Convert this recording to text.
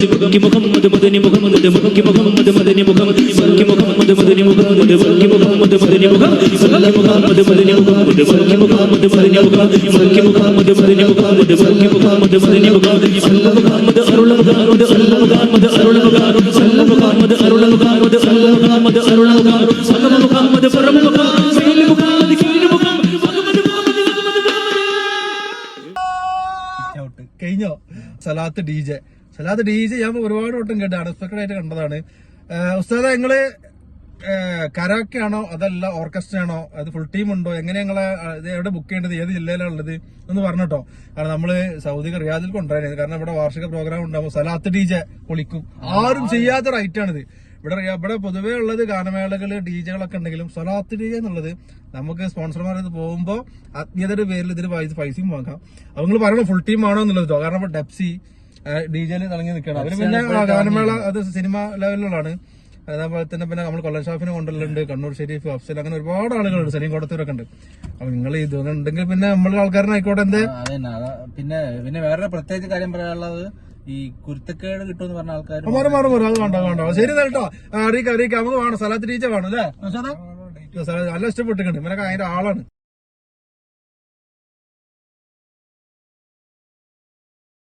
മുഖം മുഹമ്മദ് മദനി മുഹമ്മദ് മുഖം മുഹമ്മദ് മദനി മുഖം മുഹമ്മദ് മദനി മുഹമ്മദ് മുഹമ്മദ് മദനി മുഖം മുഹമ്മദ് മദനി മുഹമ്മദ് മുഹമ്മദ് മദനി മുഖം മുഹമ്മദ് മദനി മുഹമ്മദ് മുഹമ്മദ് മദനി മുഖം മുഹമ്മദ് അരുളമുഖാമദ് അരുളമുഖാമദ് അരുളമുഖാമദ് അരുളമുഖാമദ് അരുളമുഖാമദ് അരുളമുഖാമദ് അരുളമുഖാമദ് സകലമുഖാമദ് പരമുഖം സകലമുഖാമദ് കീഴുമുഖം കഴിഞ്ഞോ സലാത്ത് ഡി ജെ സലാത്ത് ഡി ജെ ഞാൻ ഒരുപാട് വട്ടം കേട്ടു അൺഎക്സ്പെക്ടഡ് ആയിട്ട് കണ്ടതാണ്. ഉസ്താദ നിങ്ങൾ കരാക്കെ ആണോ അതല്ല ഓർക്കസ്ട്ര ആണോ അത് ഫുൾ ടീം ഉണ്ടോ? എങ്ങനെ ഞങ്ങളെ എവിടെ ബുക്ക് ചെയ്യേണ്ടത്? ഏത് ജില്ലയിലാണ് ഉള്ളത് എന്ന് പറഞ്ഞിട്ടോ. കാരണം നമ്മൾ സൗദി റിയാദിൽ കൊണ്ടുവരാനായിരുന്നു കാരണം ഇവിടെ വാർഷിക പ്രോഗ്രാം ഉണ്ടാവും സലാത്ത് ഡി ജെ പൊളിക്കും. ആരും ചെയ്യാത്ത റൈറ്റാണിത് ഇവിടെ ഇവിടെ പൊതുവേ ഉള്ളത് ഗാനമേളകൾ ഡി ജെകളൊക്കെ ഉണ്ടെങ്കിലും സലാത്ത് ഡി ജെ എന്നുള്ളത് നമുക്ക് സ്പോൺസർമാർ ഇത് പോകുമ്പോൾ ആത്മീയതയുടെ പേരിൽ ഇതിന് പൈസ പൈസയും വാങ്ങാം. അവങ്ങൾ പറയണം പറയണോ ഫുൾ ടീം ആണോ എന്നുള്ളത് കാരണം ഇപ്പൊ ഡെപ്സി ഡി തിളങ്ങി നിൽക്കണം അവർ പിന്നെ ഗാനമേള അത് സിനിമ ലെവലിലുള്ളതാണ്. അതേപോലെ തന്നെ പിന്നെ നമ്മൾ കൊല്ലം ഷാഫിനെ കൊണ്ടുവരലുണ്ട് കണ്ണൂർ ഷെരീഫ് അഫ്സൽ അങ്ങനെ ഒരുപാട് ആളുകളുണ്ട്. സലീം കോടത്തൂരൊക്കെ ഉണ്ട് അപ്പൊ നിങ്ങൾ ഇത് ഉണ്ടെങ്കിൽ പിന്നെ നമ്മൾ ആൾക്കാരനായിക്കോട്ടെ എന്തേ? പിന്നെ പിന്നെ വേറെ പ്രത്യേകിച്ച് കാര്യം പറയാനുള്ളത് ഈ കുരുത്തക്കേട് കിട്ടുമെന്ന് പറഞ്ഞ ആൾക്കാർ മാറും മാറും മാറി. അത് വേണ്ട വേണ്ട. ശരി കേട്ടോ. അറിയിക്കാം അറിയിക്കാം നമുക്ക് വേണം. സ്ഥലത്ത് ടീച്ചർ വേണം അല്ലേ? നല്ല ഇഷ്ടപ്പെട്ടിട്ടുണ്ട്. ഇവനൊക്കെ അതിന്റെ ആളാണ്.